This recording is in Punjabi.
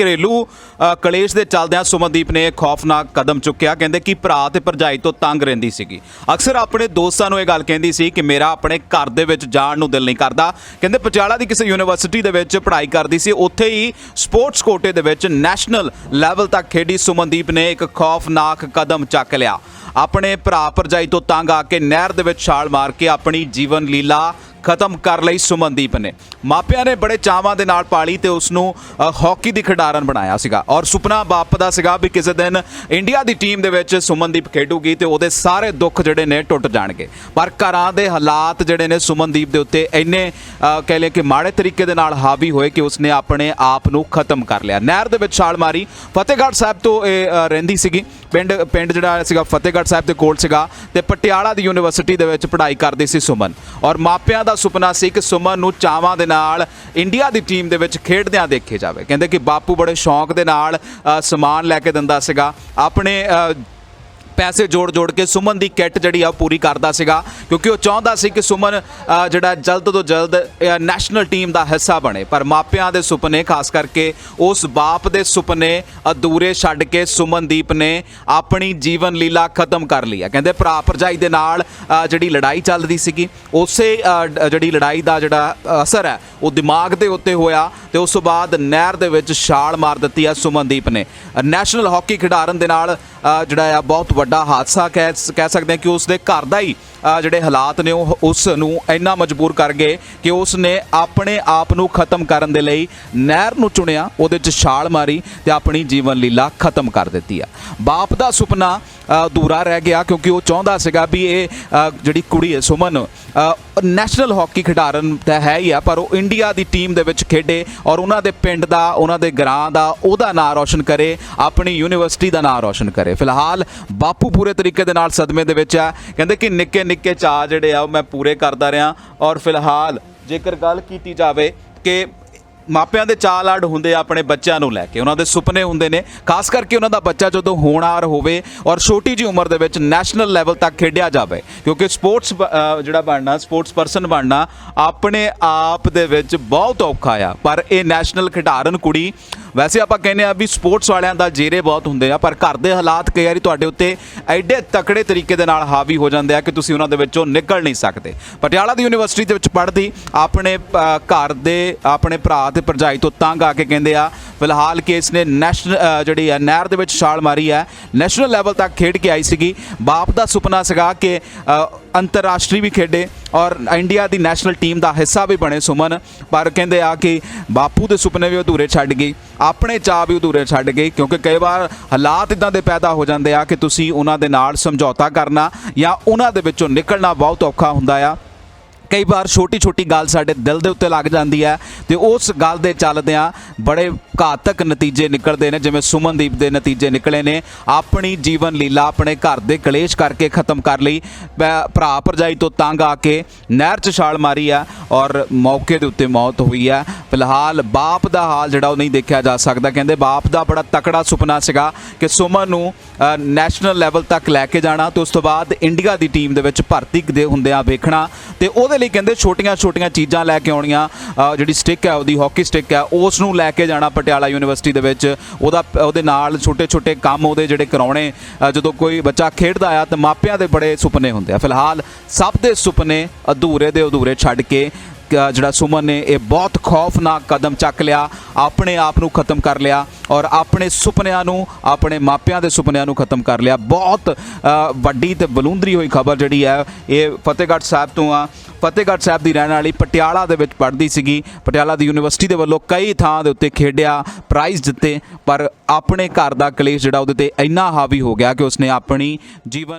ਘਰੇਲੂ ਕਲੇਸ਼ ਦੇ ਚੱਲਦਿਆਂ ਸੁਮਨਦੀਪ ਨੇ ਖੌਫਨਾਕ ਕਦਮ ਚੁੱਕਿਆ। ਕਹਿੰਦੇ ਕਿ ਭਰਾ ਤੇ ਭਰਜਾਈ ਤੋਂ ਤੰਗ ਰਹਿੰਦੀ ਸੀਗੀ। ਅਕਸਰ ਆਪਣੇ ਦੋਸਤਾਂ ਨੂੰ ਇਹ ਗੱਲ ਕਹਿੰਦੀ ਸੀ ਕਿ ਮੇਰਾ ਆਪਣੇ ਘਰ ਦੇ ਵਿੱਚ ਜਾਣ ਨੂੰ ਦਿਲ ਨਹੀਂ ਕਰਦਾ। ਕਹਿੰਦੇ ਪਟਿਆਲਾ ਦੀ ਕਿਸੇ ਯੂਨੀਵਰਸਿਟੀ ਦੇ ਵਿੱਚ ਪੜ੍ਹਾਈ ਕਰਦੀ ਸੀ। ਉੱਥੇ ਹੀ ਸਪੋਰਟਸ ਕੋਟੇ ਦੇ ਵਿੱਚ ਨੈਸ਼ਨਲ ਲੈਵਲ ਤੱਕ ਖੇਡੀ ਸੁਮਨਦੀਪ ਨੇ ਇੱਕ ਖੌਫਨਾਕ ਕਦਮ ਚੱਕ ਲਿਆ। ਆਪਣੇ ਭਰਾ ਭਰਜਾਈ ਤੋਂ ਤੰਗ ਆ ਕੇ ਨਹਿਰ ਦੇ ਵਿੱਚ ਛਾਲ ਮਾਰ ਕੇ ਆਪਣੀ ਜੀਵਨ ਲੀਲਾ ਖਤਮ ਕਰ ਲਈ ਸੁਮਨਦੀਪ ਨੇ। ਮਾਪਿਆਂ ਨੇ ਬੜੇ ਚਾਵਾਂ ਦੇ ਨਾਲ ਪਾਲੀ ਤੇ ਉਸ ਨੂੰ ਹਾਕੀ ਦੀ ਖਿਡਾਰਨ ਬਣਾਇਆ ਸੀਗਾ। ਔਰ ਸੁਪਨਾ ਬਾਪ ਦਾ ਸੀਗਾ ਵੀ ਕਿਸੇ ਦਿਨ ਇੰਡੀਆ ਦੀ ਟੀਮ ਦੇ ਵਿੱਚ ਸੁਮਨਦੀਪ ਖੇਡੂਗੀ ਤੇ ਉਹਦੇ ਸਾਰੇ ਦੁੱਖ ਜਿਹੜੇ ਨੇ ਟੁੱਟ ਜਾਣਗੇ। ਪਰ ਘਰਾਂ ਦੇ ਹਾਲਾਤ ਜਿਹੜੇ ਨੇ ਸੁਮਨਦੀਪ ਦੇ ਉੱਤੇ ਇੰਨੇ ਕਹਿ ਲਏ ਕਿ ਮਾੜੇ ਤਰੀਕੇ ਦੇ ਨਾਲ ਹਾਵੀ ਹੋਏ ਕਿ ਉਸਨੇ ਆਪਣੇ ਆਪ ਨੂੰ ਖਤਮ ਕਰ ਲਿਆ। ਨਹਿਰ ਦੇ ਵਿੱਚ ਛਾਲ ਮਾਰੀ। ਫਤਿਹਗੜ੍ਹ ਸਾਹਿਬ ਤੋਂ ਇਹ ਰਹਿੰਦੀ ਸੀਗੀ। ਪਿੰਡ ਪਿੰਡ ਜਿਹੜਾ ਸੀਗਾ ਫਤਿਹਗੜ੍ਹ ਸਾਹਿਬ ਦੇ ਕੋਲ ਸੀਗਾ ਤੇ ਪਟਿਆਲਾ ਦੀ ਯੂਨੀਵਰਸਿਟੀ ਦੇ ਵਿੱਚ ਪੜ੍ਹਾਈ ਕਰਦੀ ਸੀ ਸੁਮਨ। ਔਰ ਮਾਪਿਆਂ ਦਾ ਸੁਪਨਾ ਸੀ ਕਿ ਸੁਮਨ ਨੂੰ ਚਾਵਾਂ ਦੇ ਨਾਲ ਇੰਡੀਆ ਦੀ ਟੀਮ ਦੇ ਵਿੱਚ ਖੇਡਦਿਆਂ ਦੇਖੇ ਜਾਵੇ। ਕਹਿੰਦੇ ਕਿ ਬਾਪੂ ਬੜੇ ਸ਼ੌਂਕ ਦੇ ਨਾਲ ਸਮਾਨ ਲੈ ਕੇ ਦਿੰਦਾ ਸੀਗਾ। ਆਪਣੇ ਪੈਸੇ ਜੋੜ ਜੋੜ ਕੇ ਸੁਮਨ ਦੀ ਕਿੱਟ ਜਿਹੜੀ ਆ ਉਹ ਪੂਰੀ ਕਰਦਾ ਸੀਗਾ, ਕਿਉਂਕਿ ਉਹ ਚਾਹੁੰਦਾ ਸੀ ਕਿ ਸੁਮਨ ਜਿਹੜਾ ਜਲਦ ਤੋਂ ਜਲਦ ਨੈਸ਼ਨਲ ਟੀਮ ਦਾ ਹਿੱਸਾ ਬਣੇ। ਪਰ ਮਾਪਿਆਂ ਦੇ ਸੁਪਨੇ, ਖਾਸ ਕਰਕੇ ਉਸ ਬਾਪ ਦੇ ਸੁਪਨੇ ਅਧੂਰੇ ਛੱਡ ਕੇ ਸੁਮਨਦੀਪ ਨੇ ਆਪਣੀ ਜੀਵਨ ਲੀਲਾ ਖਤਮ ਕਰ ਲਈ ਆ। ਕਹਿੰਦੇ ਭਰਾ ਭਰਜਾਈ ਦੇ ਨਾਲ ਜਿਹੜੀ ਲੜਾਈ ਚੱਲਦੀ ਸੀਗੀ, ਉਸੇ ਡ- ਜਿਹੜੀ ਲੜਾਈ ਦਾ ਜਿਹੜਾ ਅਸਰ ਹੈ, ਉਹ ਦਿਮਾਗ ਦੇ ਉੱਤੇ ਹੋਇਆ ਤੇ ਉਸ ਤੋਂ ਬਾਅਦ ਨਹਿਰ ਦੇ ਵਿੱਚ ਛਾਲ ਮਾਰ ਦਿੱਤੀ ਆ ਸੁਮਨਦੀਪ ਨੇ। ਨੈਸ਼ਨਲ ਹਾਕੀ ਖਿਡਾਰਨ ਦੇ ਨਾਲ ਜਿਹੜਾ ਆ, ਬਹੁਤ ਵੱਡਾ ਹਾਦਸਾ ਕਹਿ ਕਹਿ ਸਕਦੇ ਹਾਂ ਕਿ ਉਸ ਦੇ ਘਰ ਦਾ ਹੀ ਜਿਹੜੇ ਹਾਲਾਤ ਨੇ, ਉਹ ਉਸ ਨੂੰ ਇੰਨਾ ਮਜਬੂਰ ਕਰ ਗਏ ਕਿ ਉਸ ਨੇ ਆਪਣੇ ਆਪ ਨੂੰ ਖਤਮ ਕਰਨ ਦੇ ਲਈ ਨਹਿਰ ਨੂੰ ਚੁਣਿਆ, ਉਹਦੇ 'ਚ ਛਾਲ ਮਾਰੀ ਤੇ ਆਪਣੀ ਜੀਵਨ ਲੀਲਾ ਖਤਮ ਕਰ ਦਿੱਤੀ ਆ। ਬਾਪ ਦਾ ਸੁਪਨਾ ਅਧੂਰਾ ਰਹਿ ਗਿਆ ਕਿਉਂਕਿ ਉਹ ਚਾਹੁੰਦਾ ਸੀਗਾ ਵੀ ਇਹ ਜਿਹੜੀ ਕੁੜੀ ਹੈ ਸੁਮਨ ਨੈਸ਼ਨਲ ਹਾਕੀ ਖਿਡਾਰਨ ਤਾਂ ਹੈ ਹੀ ਆ, ਪਰ ਉਹ ਇੰਡੀਆ ਦੀ ਟੀਮ ਦੇ ਵਿੱਚ ਖੇਡੇ ਔਰ ਉਹਨਾਂ ਦੇ ਪਿੰਡ ਦਾ, ਉਹਨਾਂ ਦੇ ਗ੍ਰਾਂ ਦਾ, ਉਹਦਾ ਨਾਂ ਰੌਸ਼ਨ ਕਰੇ, ਆਪਣੀ ਯੂਨੀਵਰਸਿਟੀ ਦਾ ਨਾਂ ਰੌਸ਼ਨ ਕਰੇ। ਫਿਲਹਾਲ ਬਾਪੂ ਪੂਰੇ ਤਰੀਕੇ ਦੇ ਨਾਲ ਸਦਮੇ ਦੇ ਵਿੱਚ ਆ। ਕਹਿੰਦੇ ਕਿ ਨਿੱਕੇ ਨਿੱਕੇ ਚਾਅ ਜਿਹੜੇ ਆ ਉਹ ਮੈਂ ਪੂਰੇ ਕਰਦਾ ਰਿਹਾ ਔਰ ਫਿਲਹਾਲ ਜੇਕਰ ਗੱਲ ਕੀਤੀ ਜਾਵੇ ਕਿ ਮਾਪਿਆਂ ਦੇ ਚਾਅ ਲਾਡ ਹੁੰਦੇ ਆ ਆਪਣੇ ਬੱਚਿਆਂ ਨੂੰ ਲੈ ਕੇ। ਉਹਨਾਂ ਦੇ ਸੁਪਨੇ ਹੁੰਦੇ ਨੇ, ਖਾਸ ਕਰਕੇ ਉਹਨਾਂ ਦਾ ਬੱਚਾ ਜਦੋਂ ਹੋਣਹਾਰ ਹੋਵੇ ਔਰ ਛੋਟੀ ਜੀ ਉਮਰ ਦੇ ਵਿੱਚ ਨੈਸ਼ਨਲ ਲੈਵਲ ਤੱਕ ਖੇਡਿਆ ਜਾਵੇ, ਕਿਉਂਕਿ ਸਪੋਰਟਸ ਜਿਹੜਾ ਬਣਨਾ, ਸਪੋਰਟਸ ਪਰਸਨ ਬਣਨਾ ਆਪਣੇ ਆਪ ਦੇ ਵਿੱਚ ਬਹੁਤ ਔਖਾ ਆ। ਪਰ ਇਹ ਨੈਸ਼ਨਲ ਖਿਡਾਰਨ ਕੁੜੀ ਵੈਸੇ ਆਪਾਂ ਕਹਿੰਦੇ ਆ ਵੀ ਸਪੋਰਟਸ ਵਾਲਿਆਂ ਦਾ ਜੇਰੇ ਬਹੁਤ ਹੁੰਦੇ ਆ, ਪਰ ਘਰ ਦੇ ਹਾਲਾਤ ਕਈ ਵਾਰੀ ਤੁਹਾਡੇ ਉੱਤੇ ਐਡੇ ਤਕੜੇ ਤਰੀਕੇ ਦੇ ਨਾਲ ਹਾਵੀ ਹੋ ਜਾਂਦੇ ਆ ਕਿ ਤੁਸੀਂ ਉਹਨਾਂ ਦੇ ਵਿੱਚੋਂ ਨਿਕਲ ਨਹੀਂ ਸਕਦੇ। ਪਟਿਆਲਾ ਦੀ ਯੂਨੀਵਰਸਿਟੀ ਦੇ ਵਿੱਚ ਪੜ੍ਹਦੀ, ਆਪਣੇ ਘਰ ਦੇ, ਆਪਣੇ ਭਰਾ ਤੇ ਭਰਜਾਈ ਤੋਂ ਤੰਗ ਆ ਕੇ ਕਹਿੰਦੇ ਆ ਫਿਲਹਾਲ ਕਿ ਇਸ ਨੇ ਨੈਸ਼ਨਲ ਜਿਹੜੀ ਹੈ, ਨਹਿਰ ਦੇ ਵਿੱਚ ਛਾਲ ਮਾਰੀ ਹੈ। ਨੈਸ਼ਨਲ ਲੈਵਲ ਤੱਕ ਖੇਡ ਕੇ ਆਈ ਸੀਗੀ। ਬਾਪ ਦਾ ਸੁਪਨਾ ਸੀਗਾ ਕਿ ਅੰਤਰਰਾਸ਼ਟਰੀ ਵੀ ਖੇਡੇ ਔਰ ਇੰਡੀਆ ਦੀ ਨੈਸ਼ਨਲ ਟੀਮ ਦਾ ਹਿੱਸਾ ਵੀ ਬਣੇ ਸੁਮਨ। ਪਰ ਕਹਿੰਦੇ ਆ ਕਿ ਬਾਪੂ ਦੇ ਸੁਪਨੇ ਵੀ ਅਧੂਰੇ ਛੱਡ ਗਈ। ਆਪਣੇ ਚਾਅ ਵੀ ਅਧੂਰੇ ਛੱਡ ਗਈ, ਕਿਉਂਕਿ ਕਈ ਵਾਰ ਹਾਲਾਤ ਇਦਾਂ ਦੇ ਪੈਦਾ ਹੋ ਜਾਂਦੇ ਆ ਕਿ ਤੁਸੀਂ ਉਹਨਾਂ ਦੇ ਨਾਲ ਸਮਝੌਤਾ ਕਰਨਾ ਜਾਂ ਉਹਨਾਂ ਦੇ ਵਿੱਚੋਂ ਨਿਕਲਣਾ ਬਹੁਤ ਔਖਾ ਹੁੰਦਾ ਆ। ਕਈ ਵਾਰ ਛੋਟੀ ਛੋਟੀ ਗੱਲ ਸਾਡੇ ਦਿਲ ਦੇ ਉੱਤੇ ਲੱਗ ਜਾਂਦੀ ਹੈ ਤੇ ਉਸ ਗੱਲ ਦੇ ਚੱਲਦਿਆਂ ਬੜੇ ਘਾਤਕ ਨਤੀਜੇ ਨਿਕਲਦੇ ਨੇ, ਜਿਵੇਂ ਸੁਮਨਦੀਪ ਦੇ ਨਤੀਜੇ ਨਿਕਲੇ ਨੇ। ਆਪਣੀ ਜੀਵਨ ਲੀਲਾ ਆਪਣੇ ਘਰ ਦੇ ਕਲੇਸ਼ ਕਰਕੇ ਖਤਮ ਕਰ ਲਈ। ਪ- ਭਰਾ ਭਰਜਾਈ ਤੋਂ ਤੰਗ ਆ ਕੇ ਨਹਿਰ 'ਚ ਛਾਲ ਮਾਰੀ ਆ ਔਰ ਮੌਕੇ ਦੇ ਉੱਤੇ ਮੌਤ ਹੋਈ ਆ। ਫਿਲਹਾਲ ਬਾਪ ਦਾ ਹਾਲ ਜਿਹੜਾ ਉਹ ਨਹੀਂ ਦੇਖਿਆ ਜਾ ਸਕਦਾ। ਕਹਿੰਦੇ ਬਾਪ ਦਾ ਬੜਾ ਤਕੜਾ ਸੁਪਨਾ ਸੀਗਾ ਕਿ ਸੁਮਨ ਨੂੰ ਨੈਸ਼ਨਲ ਲੈਵਲ ਤੱਕ ਲੈ ਕੇ ਜਾਣਾ ਤੇ ਉਸ ਤੋਂ ਬਾਅਦ ਇੰਡੀਆ ਦੀ ਟੀਮ ਦੇ ਵਿੱਚ ਭਰਤੀ ਦੇ ਹੁੰਦਿਆਂ ਵੇਖਣਾ ਤੇ ਉਹਦੇ ਲਈ ਕਹਿੰਦੇ ਛੋਟੀਆਂ ਛੋਟੀਆਂ ਚੀਜ਼ਾਂ ਲੈ ਕੇ ਆਉਣੀਆਂ। ਜਿਹੜੀ ਸਟਿੱਕ ਹੈ, ਉਹਦੀ ਹਾਕੀ ਸਟਿੱਕ ਹੈ, ਉਸ ਨੂੰ ਲੈ ਕੇ ਜਾਣਾ ਪਟਿਆਲਾ ਯੂਨੀਵਰਸਿਟੀ ਦੇ ਵਿੱਚ। ਉਹਦਾ, ਉਹਦੇ ਨਾਲ ਛੋਟੇ ਛੋਟੇ ਕੰਮ ਉਹਦੇ ਜਿਹੜੇ ਕਰਾਉਣੇ ਜਦੋਂ ਕੋਈ ਬੱਚਾ ਖੇਡਦਾ ਆ ਤਾਂ ਮਾਪਿਆਂ ਦੇ ਬੜੇ ਸੁਪਨੇ ਹੁੰਦੇ ਆ। ਫਿਲਹਾਲ ਸਭ ਦੇ ਸੁਪਨੇ ਅਧੂਰੇ ਦੇ ਅਧੂਰੇ ਛੱਡ ਕੇ ਜਿਹੜਾ ਸੁਮਨ ਨੇ ਇਹ ਬਹੁਤ ਖੌਫਨਾਕ ਕਦਮ ਚੱਕ ਲਿਆ, ਆਪਣੇ ਆਪ ਨੂੰ ਖਤਮ ਕਰ ਲਿਆ ਔਰ ਆਪਣੇ ਸੁਪਨਿਆਂ ਨੂੰ, ਆਪਣੇ ਮਾਪਿਆਂ ਦੇ ਸੁਪਨਿਆਂ ਨੂੰ ਖਤਮ ਕਰ ਲਿਆ। ਬਹੁਤ ਵੱਡੀ ਤੇ ਬਲੂੰਦਰੀ ਹੋਈ ਖਬਰ ਜਿਹੜੀ ਹੈ, ਇਹ ਫਤਿਹਗੜ੍ਹ ਸਾਹਿਬ ਤੋਂ ਆ। ਫਤਿਹਗੜ੍ਹ ਸਾਹਿਬ ਦੀ ਰਹਿਣ ਵਾਲੀ ਪਟਿਆਲਾ ਦੇ ਵਿੱਚ ਪੜ੍ਹਦੀ ਸੀਗੀ। ਪਟਿਆਲਾ ਦੀ ਯੂਨੀਵਰਸਿਟੀ ਦੇ ਵੱਲੋਂ ਕਈ ਥਾਂ ਦੇ ਉੱਤੇ ਖੇਡਿਆ ਪ੍ਰਾਈਜ਼ ਦਿੱਤੇ ਪਰ ਆਪਣੇ ਘਰ ਦਾ ਕਲੇਸ਼ ਜਿਹੜਾ ਉਹਦੇ ਤੇ ਇੰਨਾ ਹਾਵੀ ਹੋ ਗਿਆ ਕਿ ਉਸਨੇ ਆਪਣੀ ਜੀਵਨ